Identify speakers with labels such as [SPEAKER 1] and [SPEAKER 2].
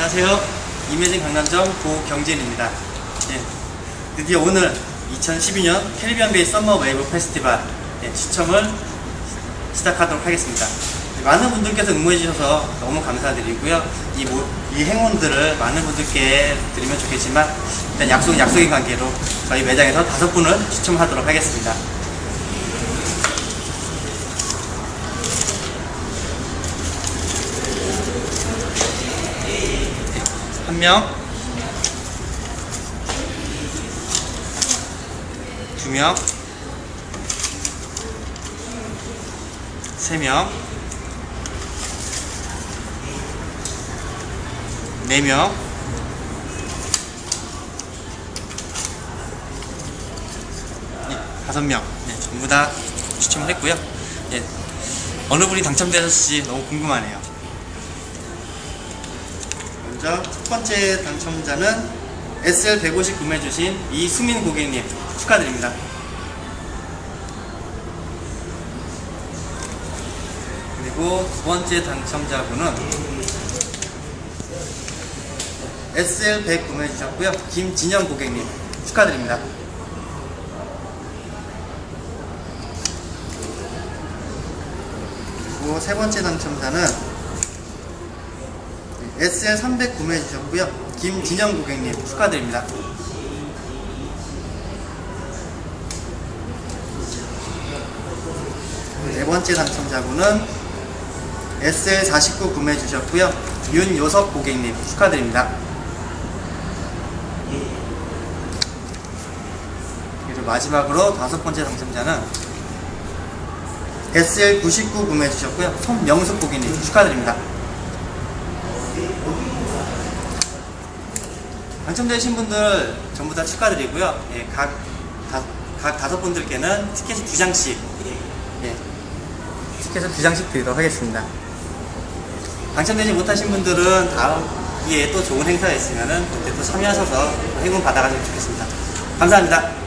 [SPEAKER 1] 안녕하세요. 임혜진 강남점 고경진입니다. 예, 드디어 오늘 2012년 캐리비안 베이 썸머 웨이브 페스티벌 예, 추첨을 시작하도록 하겠습니다. 예, 많은 분들께서 응모해 주셔서 너무 감사드리고요. 이, 모- 이 행운들을 많은 분들께 드리면 좋겠지만 일단 약속은 약속인 관계로 저희 매장에서 다섯 분을 추첨하도록 하겠습니다. 한 명, 두 명, 세 명, 네 명, 네, 다섯 명, 네, 전부 다 추첨을 했고요. 예, 어느 분이 당첨되셨을지 너무 궁금하네요. 먼저 첫 번째 당첨자는 SL150 구매해주신 이수민 고객님 축하드립니다. 그리고 두 번째 당첨자분은 SL100 구매해주셨고요. 김진영 고객님 축하드립니다. 그리고 세 번째 당첨자는 SL300 구매해 주셨고요. 김진영 고객님 축하드립니다. 네 번째 당첨자분은 SL49 구매해 주셨고요. 윤요섭 고객님 축하드립니다. 그리고 마지막으로 다섯 번째 당첨자는 SL99 구매해 주셨고요. 손명숙 고객님 축하드립니다. 당첨되신 분들 전부 다 축하드리고요. 예, 각, 다, 각 다섯 분들께는 티켓을 두 장씩, 예, 티켓을 두 장씩 드리도록 하겠습니다. 당첨되지 못하신 분들은 다음 기회에 또 좋은 행사가 있으면은 그때 또 참여하셔서 행운 받아가시면 좋겠습니다. 감사합니다.